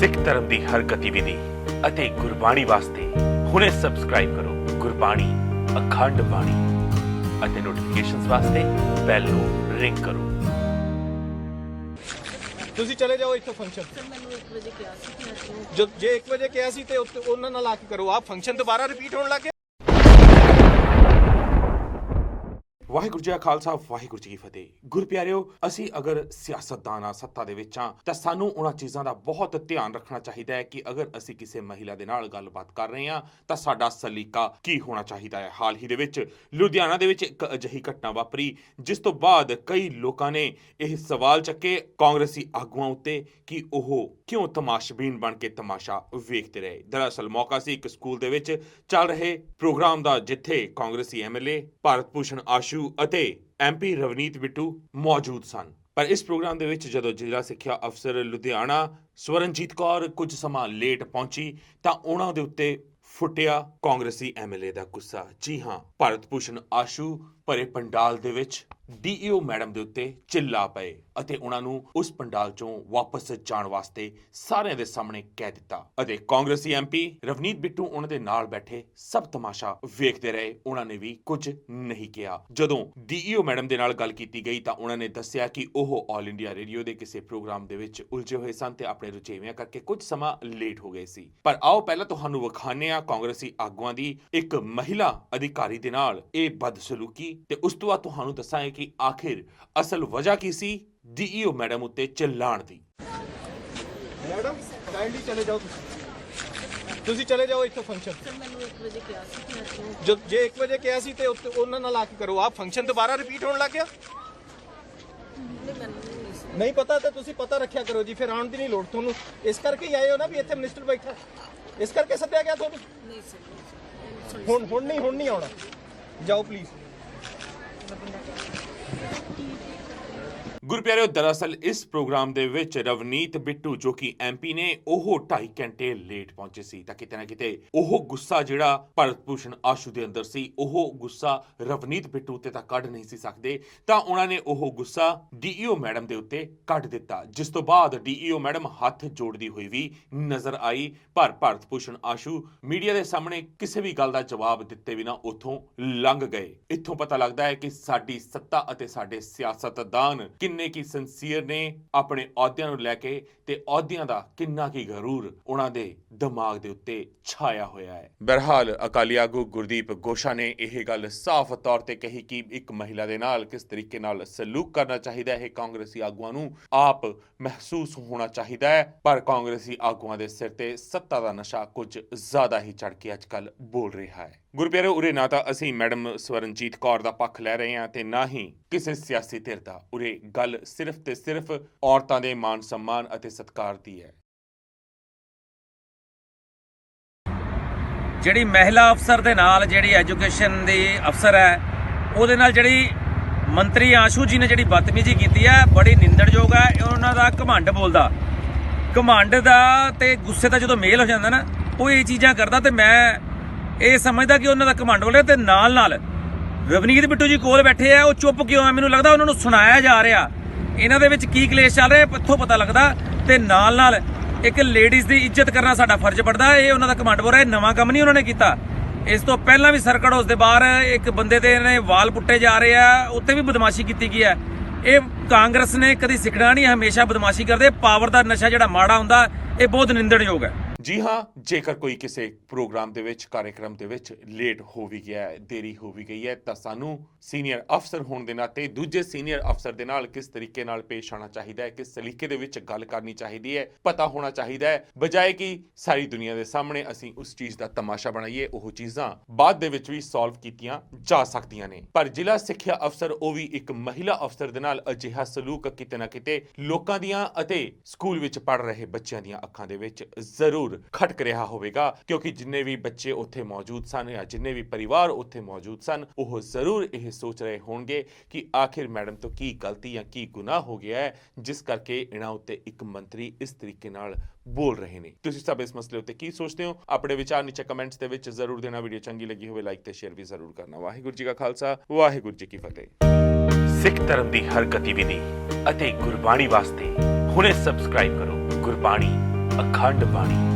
ਸਿੱਖ ਧਰਮ ਦੀ ਹਰ ਗਤੀਵਿਧੀ ਅਤੇ ਗੁਰਬਾਣੀ ਵਾਸਤੇ ਹੁਣੇ ਸਬਸਕ੍ਰਾਈਬ ਕਰੋ ਗੁਰਬਾਣੀ ਅਖੰਡ ਬਾਣੀ ਅਤੇ ਨੋਟੀਫਿਕੇਸ਼ਨਸ ਵਾਸਤੇ ਬੈਲ ਨੂੰ ਰਿੰਗ ਕਰੋ। ਤੁਸੀਂ ਚਲੇ ਜਾਓ ਇੱਥੋਂ ਫੰਕਸ਼ਨ ਸਰ ਮੈਨੂੰ 1 ਵਜੇ ਕਿਹਾ ਸੀ ਕਿ ਅੱਜ ਨੂੰ ਜੋ ਜੇ 1 ਵਜੇ ਕਿਹਾ ਸੀ ਤੇ ਉੱਥੇ ਉਹਨਾਂ ਨਾਲ ਆ ਕੇ ਕਰੋ। ਆਹ ਫੰਕਸ਼ਨ ਦੁਬਾਰਾ ਰਿਪੀਟ ਹੋਣ ਲੱਗੇ ਵਾਹਿਗੁਰੂ ਜੀ ਕਾ ਖਾਲਸਾ, ਵਾਹਿਗੁਰੂ ਜੀ ਕੀ ਫਤਿਹ। ਗੁਰਪਿਆਰਿਓ ਅਸੀਂ ਅਗਰ ਸਿਆਸਤਦਾਨ ਆ ਸੱਤਾ ਦੇ ਵਿੱਚ ਆ ਤਾਂ ਸਾਨੂੰ ਉਹਨਾਂ ਚੀਜ਼ਾਂ ਦਾ ਬਹੁਤ ਧਿਆਨ ਰੱਖਣਾ ਚਾਹੀਦਾ ਹੈ ਕਿ ਅਗਰ ਅਸੀਂ ਕਿਸੇ ਮਹਿਲਾ ਦੇ ਨਾਲ ਗੱਲਬਾਤ ਕਰ ਰਹੇ ਆ ਤਾਂ ਸਾਡਾ ਸਲੀਕਾ ਕੀ ਹੋਣਾ ਚਾਹੀਦਾ ਹੈ? ਹਾਲ ਹੀ ਦੇ ਵਿੱਚ ਲੁਧਿਆਣਾ ਦੇ ਵਿੱਚ ਇੱਕ ਅਜਿਹੀ ਘਟਨਾ ਵਾਪਰੀ, ਜਿਸ ਤੋਂ ਬਾਅਦ ਕਈ ਲੋਕਾਂ ਨੇ ਇਹ ਸਵਾਲ ਚੱਕੇ ਕਾਂਗਰਸੀ ਆਗੂਆਂ ਉੱਤੇ ਕਿ ਉਹ ਕਿਉਂ ਤਮਾਸ਼ਬੀਨ ਬਣ ਕੇ ਤਮਾਸ਼ਾ ਵੇਖਦੇ ਰਹੇ। ਦਰਅਸਲ ਮੌਕਾ ਸੀ ਇੱਕ ਸਕੂਲ ਦੇ ਵਿੱਚ ਚੱਲ ਰਹੇ ਪ੍ਰੋਗਰਾਮ ਦਾ, ਜਿੱਥੇ ਕਾਂਗਰਸੀ ਐਮਐਲਏ ਭਾਰਤ ਭੂਸ਼ਣ ਆਸ਼ੂ ਅਤੇ ਐਮਪੀ ਰਵਨੀਤ ਬਿੱਟੂ ਮੌਜੂਦ ਸਨ। ਪਰ ਇਸ ਪ੍ਰੋਗਰਾਮ ਦੇ ਵਿੱਚ ਜਦੋਂ ਜ਼ਿਲ੍ਹਾ ਸਿੱਖਿਆ ਅਫਸਰ ਲੁਧਿਆਣਾ ਸਵਰਨਜੀਤ ਕੌਰ ਕੁਝ ਸਮਾਂ ਲੇਟ ਪਹੁੰਚੀ, ਤਾਂ ਉਹਨਾਂ ਦੇ ਉੱਤੇ ਫੁੱਟਿਆ ਕਾਂਗਰਸੀ ਐਮਐਲਏ ਦਾ ਗੁੱਸਾ। ਜੀ ਹਾਂ, ਭਾਰਤ ਭੂਸ਼ਣ ਆਸ਼ੂ ਭਰੇ ਪੰਡਾਲ ਦੇ ਵਿੱਚ ਡੀਈਓ ਮੈਡਮ ਦੇ ਉੱਤੇ ਚਿੱਲਾ ਪਏ ਅਤੇ ਉਹਨਾਂ ਨੂੰ ਉਸ ਪੰਡਾਲ ਚੋਂ ਵਾਪਸ ਜਾਣ ਵਾਸਤੇ ਸਾਰਿਆਂ ਦੇ ਸਾਹਮਣੇ ਕਹਿ ਦਿੱਤਾ। ਅਤੇ ਕਾਂਗਰਸੀ ਐਮਪੀ ਰਵਨੀਤ ਬਿੱਟੂ ਉਹਨਾਂ ਦੇ ਨਾਲ ਬੈਠੇ ਸਭ ਤਮਾਸ਼ਾ ਵੇਖਦੇ ਰਹੇ। ਉਹਨਾਂ ਨੇ ਵੀ ਕੁਝ ਨਹੀਂ ਕਿਹਾ। ਜਦੋਂ ਡੀਈਓ ਮੈਡਮ ਦੇ ਨਾਲ ਗੱਲ ਕੀਤੀ ਗਈ ਤਾਂ ਉਹਨਾਂ ਨੇ ਦੱਸਿਆ ਕਿ ਉਹ ਆਲ ਇੰਡੀਆ ਰੇਡੀਓ ਦੇ ਕਿਸੇ ਪ੍ਰੋਗਰਾਮ ਦੇ ਵਿੱਚ ਉਲਝੇ ਹੋਏ ਸਨ ਤੇ ਆਪਣੇ ਰੁਝੇਵਿਆਂ ਕਰਕੇ ਕੁਝ ਸਮਾਂ ਲੇਟ ਹੋ ਗਏ ਸੀ। ਪਰ ਆਓ ਪਹਿਲਾਂ ਤੁਹਾਨੂੰ ਵਿਖਾਣੇ ਆ ਕਾਂਗਰਸੀ ਆਗੂਆਂ ਦੀ ਇੱਕ ਮਹਿਲਾ ਅਧਿਕਾਰੀ ਦੇ ਨਾਲ ਇਹ ਬਦਸਲੂਕੀ ਤੇ ਉਸ ਤੋਂ ਬਾਅਦ ਤੁਹਾਨੂੰ ਦੱਸਾਂਗੇ ਕਿ ਆਖਿਰ ਅਸਲ ਵਜ੍ਹਾ ਕੀ ਸੀ? ਡੀਈਓ ਮੈਡਮ ਉੱਤੇ ਚਿল্লাਣ ਦੀ। ਮੈਡਮ ਕਾਈਂਡਲੀ ਚਲੇ ਜਾਓ ਤੁਸੀਂ। ਤੁਸੀਂ ਚਲੇ ਜਾਓ ਇੱਥੋਂ ਫੰਕਸ਼ਨ ਮੈਨੂੰ 1 ਵਜੇ ਕਿਹਾ ਸੀ ਕਿ ਜੋ ਜੇ 1 ਵਜੇ ਕਿਹਾ ਸੀ ਤੇ ਉੱਥੇ ਉਹਨਾਂ ਨਾਲ ਆ ਕੇ ਕਰੋ। ਆਹ ਫੰਕਸ਼ਨ ਦੁਬਾਰਾ ਰਿਪੀਟ ਹੋਣ ਲੱਗ ਗਿਆ? ਨਹੀਂ ਪਤਾ ਤਾਂ ਤੁਸੀਂ ਪਤਾ ਰੱਖਿਆ ਕਰੋ ਜੀ ਫਿਰ ਆਉਣ ਦੀ ਨਹੀਂ ਲੋੜ ਤੁਹਾਨੂੰ। ਇਸ ਕਰਕੇ ਹੀ ਆਏ ਹੋ ਨਾ ਵੀ ਇੱਥੇ ਮਿਨਿਸਟਰ ਬੈਠਾ ਇਸ ਕਰਕੇ ਸੱਦਿਆ ਗਿਆ ਤੁਹਾਨੂੰ? ਨਹੀਂ ਸਰ ਨਹੀਂ ਸਰ। ਹੁਣ ਹੁਣ ਨਹੀਂ ਹੁਣ ਨਹੀਂ ਆਉਣਾ। ਜਾਓ ਪਲੀਜ਼ indeed. ਗੁਰਪਿਆਰਿਓ ਦਰਅਸਲ ਇਸ ਪ੍ਰੋਗਰਾਮ ਦੇ ਵਿੱਚ ਰਵਨੀਤ ਬਿੱਟੂ, ਜੋ ਕਿ ਐਮਪੀ ਨੇ, ਉਹ 2.5 ਘੰਟੇ ਲੇਟ ਪਹੁੰਚੇ ਸੀ। ਤਾਂ ਕਿਤੇ ਨਾ ਕਿਤੇ ਉਹ ਗੁੱਸਾ ਜਿਹੜਾ ਭਰਤ ਭੂਸ਼ਣ ਆਸ਼ੂ ਦੇ ਅੰਦਰ ਸੀ, ਉਹ ਗੁੱਸਾ ਰਵਨੀਤ ਬਿੱਟੂ ਤੇ ਤਾਂ ਕੱਢ ਨਹੀਂ ਸੀ ਸਕਦੇ। ਤਾਂ ਉਹਨਾਂ ਨੇ ਉਹ ਗੁੱਸਾ ਡੀਈਓ ਮੈਡਮ ਦੇ ਉੱਤੇ ਕੱਢ ਦਿੱਤਾ, ਜਿਸ ਤੋਂ ਬਾਅਦ ਡੀਈਓ ਮੈਡਮ ਹੱਥ ਜੋੜਦੀ ਹੋਈ ਵੀ ਨਜ਼ਰ ਆਈ। ਪਰ ਭਾਰਤ ਭੂਸ਼ਣ ਆਸ਼ੂ ਮੀਡੀਆ ਦੇ ਸਾਹਮਣੇ ਕਿਸੇ ਵੀ ਗੱਲ ਦਾ ਜਵਾਬ ਦਿੱਤੇ ਬਿਨਾ ਉੱਥੋਂ ਲੰਘ ਗਏ। ਇੱਥੋਂ ਪਤਾ ਲੱਗਦਾ ਹੈ ਕਿ ਸਾਡੀ ਸੱਤਾ ਅਤੇ ਸਾਡੇ ਸਿਆਸਤਦਾਨ ਕਿੰਨੇ ਕੀ ਸਿੰਸੀਅਰ ਨੇ ਆਪਣੇ ਅਹੁਦਿਆਂ ਨੂੰ ਲੈ ਕੇ ਤੇ ਅਹੁਦਿਆਂ ਦਾ ਕਿੰਨਾ ਕੀ ਗਰੂਰ ਉਹਨਾਂ ਦੇ ਦਿਮਾਗ ਦੇ ਉੱਤੇ ਛਾਇਆ ਹੋਇਆ ਹੈ। ਬਹਰਹਾਲ ਅਕਾਲੀ ਆਗੂ ਗੁਰਦੀਪ ਗੋਸ਼ਾ ਨੇ ਇਹ ਗੱਲ ਸਾਫ਼ ਤੌਰ ਤੇ ਕਹੀ ਕਿ ਇੱਕ ਮਹਿਲਾ ਦੇ ਨਾਲ ਕਿਸ ਤਰੀਕੇ ਨਾਲ ਸਲੂਕ ਕਰਨਾ ਚਾਹੀਦਾ ਹੈ ਕਾਂਗਰਸੀ ਆਗੂਆਂ ਨੂੰ ਆਪ ਮਹਿਸੂਸ ਹੋਣਾ ਚਾਹੀਦਾ ਹੈ, ਪਰ ਕਾਂਗਰਸੀ ਆਗੂਆਂ ਦੇ ਸਿਰ ਤੇ ਸੱਤਾ ਦਾ ਨਸ਼ਾ ਕੁਝ ਜ਼ਿਆਦਾ ਹੀ ਚੜ ਕੇ ਅੱਜਕੱਲ ਬੋਲ ਰਿਹਾ ਹੈ। ਗੁਰਪਿਆਰੋ ਉਰੇ ਨਾ ਤਾਂ ਅਸੀਂ ਮੈਡਮ ਸਵਰਨਜੀਤ ਕੌਰ ਦਾ ਪੱਖ ਲੈ ਰਹੇ ਹਾਂ ਤੇ ਨਾ ਹੀ ਕਿਸੇ ਸਿਆਸੀ ਧਿਰ ਦਾ। ਉਰੇ ਗੱਲ ਸਿਰਫ ਤੇ ਸਿਰਫ ਔਰਤਾਂ ਦੇ ਮਾਨ ਸਨਮਾਨ ਅਤੇ ਸਤਿਕਾਰ ਦੀ ਹੈ। ਜਿਹੜੀ ਮਹਿਲਾ ਅਫਸਰ ਦੇ ਨਾਲ ਜਿਹੜੀ ਐਜੂਕੇਸ਼ਨ ਦੀ ਅਫਸਰ ਹੈ, ਉਹਦੇ ਨਾਲ ਜਿਹੜੀ ਮੰਤਰੀ ਆਸ਼ੂ ਜੀ ਨੇ ਜਿਹੜੀ ਬਦਤਮੀਜ਼ੀ ਕੀਤੀ ਹੈ, ਬੜੀ ਨਿੰਦਣਯੋਗ ਹੈ ਉਹਨਾਂ ਦਾ ਘਮੰਡ ਬੋਲਦਾ। ਘਮੰਡ ਦਾ ਤੇ ਗੁੱਸੇ ਦਾ ਜਦੋਂ ਮੇਲ ਹੋ ਜਾਂਦਾ ਨਾ, ਉਹ ਇਹ ਚੀਜ਼ਾਂ ਕਰਦਾ ਤੇ ਮੈਂ ਇਹ ਸਮਝਦਾ ਕਿ ਉਹਨਾਂ ਦਾ ਕਮਾਂਡ ਬੋਲ ਰਿਹਾ ਤੇ ਨਾਲ ਨਾਲ ਰਵਨੀਤ ਬਿੱਟੂ ਜੀ ਕੋਲ ਬੈਠੇ ਆ, ਉਹ ਚੁੱਪ ਕਿਉਂ ਆ? ਮੈਨੂੰ ਲੱਗਦਾ ਉਹਨਾਂ ਨੂੰ ਸੁਣਾਇਆ ਜਾ ਰਿਹਾ। ਇਹਨਾਂ ਦੇ ਵਿੱਚ ਕੀ ਕਲੇਸ਼ ਚੱਲ ਰਿਹਾ ਇੱਥੋਂ ਪਤਾ ਲੱਗਦਾ ਤੇ ਨਾਲ ਨਾਲ ਇੱਕ ਲੇਡੀਜ਼ ਦੀ ਇੱਜ਼ਤ ਕਰਨਾ ਸਾਡਾ ਫਰਜ਼ ਬਣਦਾ। ਇਹ ਉਹਨਾਂ ਦਾ ਕਮਾਂਡ ਬੋਲ ਰਿਹਾ, ਇਹ ਨਵਾਂ ਕੰਮ ਨਹੀਂ ਉਹਨਾਂ ਨੇ ਕੀਤਾ। ਇਸ ਤੋਂ ਪਹਿਲਾਂ ਵੀ ਸਰਕਟ ਹਾਊਸ ਦੇ ਬਾਹਰ ਇੱਕ ਬੰਦੇ ਦੇ ਨੇ ਵਾਲ ਪੁੱਟੇ ਜਾ ਰਹੇ ਆ, ਉੱਤੇ ਵੀ ਬਦਮਾਸ਼ੀ ਕੀਤੀ ਗਈ ਹੈ ਇਹ ਕਾਂਗਰਸ ਨੇ ਕਦੀ ਸਿੱਖਣਾ ਨਹੀਂ ਹਮੇਸ਼ਾ ਬਦਮਾਸ਼ੀ ਕਰਦੇ ਪਾਵਰ ਦਾ ਨਸ਼ਾ ਜਿਹੜਾ ਮਾੜਾ ਹੁੰਦਾ, ਇਹ ਬਹੁਤ ਨਿੰਦਣਯੋਗ ਹੈ। ਜੀ ਹਾਂ, ਜੇਕਰ ਕੋਈ ਕਿਸੇ ਪ੍ਰੋਗਰਾਮ ਦੇ ਵਿੱਚ ਕਾਰਜਕ੍ਰਮ ਦੇ ਵਿੱਚ ਲੇਟ ਹੋ ਵੀ ਗਿਆ ਹੈ, ਦੇਰੀ ਹੋ ਵੀ ਗਈ ਹੈ, ਤਾਂ ਸਾਨੂੰ ਸੀਨੀਅਰ ਅਫਸਰ ਹੋਣ ਦੇ ਨਾਤੇ ਦੂਜੇ ਸੀਨੀਅਰ ਅਫਸਰ ਦੇ ਨਾਲ ਕਿਸ ਤਰੀਕੇ ਨਾਲ ਪੇਸ਼ ਆਉਣਾ ਚਾਹੀਦਾ ਹੈ, ਕਿਸ ਸਲੀਕੇ ਦੇ ਵਿੱਚ ਗੱਲ ਕਰਨੀ ਚਾਹੀਦੀ ਹੈ, ਪਤਾ ਹੋਣਾ ਚਾਹੀਦਾ ਹੈ, ਬਜਾਏ ਕਿ ਸਾਰੀ ਦੁਨੀਆ ਦੇ ਸਾਹਮਣੇ ਅਸੀਂ ਉਸ ਚੀਜ਼ ਦਾ ਤਮਾਸ਼ਾ ਬਣਾਈਏ, ਉਹ ਚੀਜ਼ਾਂ ਬਾਅਦ ਦੇ ਵਿੱਚ ਵੀ ਸੋਲਵ ਕੀਤੀਆਂ ਜਾ ਸਕਦੀਆਂ ਨੇ। ਪਰ ਜ਼ਿਲ੍ਹਾ ਸਿੱਖਿਆ ਅਫਸਰ, ਉਹ ਵੀ ਇੱਕ ਮਹਿਲਾ ਅਫਸਰ ਦੇ ਨਾਲ ਅਜਿਹਾ ਸਲੂਕ ਕਿਤੇ ਨਾ ਕਿਤੇ ਲੋਕਾਂ ਦੀਆਂ ਅਤੇ ਸਕੂਲ ਵਿੱਚ ਪੜ ਰਹੇ ਬੱਚਿਆਂ ਦੀਆਂ ਅੱਖਾਂ ਦੇ ਵਿੱਚ ਜ਼ਰੂਰ ਜ਼ਰੂਰ ਖਟਕ ਰਿਹਾ ਹੋਵੇਗਾ, ਕਿਉਂਕਿ ਜਿੰਨੇ ਵੀ ਬੱਚੇ ਉੱਥੇ ਮੌਜੂਦ ਸਨ ਜਾਂ ਜਿੰਨੇ ਵੀ ਪਰਿਵਾਰ ਉੱਥੇ ਮੌਜੂਦ ਸਨ, ਉਹ ਜ਼ਰੂਰ ਇਹ ਸੋਚ ਰਹੇ ਹੋਣਗੇ ਕਿ ਆਖਿਰ ਮੈਡਮ ਤੋਂ ਕੀ ਗਲਤੀ ਜਾਂ ਕੀ ਗੁਨਾਹ ਹੋ ਗਿਆ ਹੈ, ਜਿਸ ਕਰਕੇ ਇਹਨਾਂ ਉੱਤੇ ਇੱਕ ਮੰਤਰੀ ਇਸ ਤਰੀਕੇ ਨਾਲ ਬੋਲ ਰਹੇ ਨੇ। ਤੁਸੀਂ ਸਭ ਇਸ ਮਸਲੇ ਉੱਤੇ ਕੀ ਸੋਚਦੇ ਹੋ? ਆਪਣੇ ਵਿਚਾਰ ਨੀਚੇ ਕਮੈਂਟਸ ਦੇ ਵਿੱਚ ਜ਼ਰੂਰ ਦੇਣਾ, ਵੀਡੀਓ ਚੰਗੀ ਲੱਗੀ ਹੋਵੇ ਲਾਈਕ ਤੇ ਸ਼ੇਅਰ ਵੀ ਜ਼ਰੂਰ ਕਰਨਾ। ਵਾਹਿਗੁਰੂ ਜੀ ਕਾ ਖਾਲਸਾ, ਵਾਹਿਗੁਰੂ ਜੀ ਕੀ ਫਤਿਹ। ਸਿੱਖ ਧਰਮ ਦੀ ਹਰ ਗਤੀਵਿਧੀ ਅਤੇ ਗੁਰਬਾਣੀ ਵਾਸਤੇ ਹੁਣੇ ਸਬਸਕ੍ਰਾਈਬ ਕਰੋ ਗੁਰਬਾਣੀ, ਅਖੰਡ ਬਾਣੀ।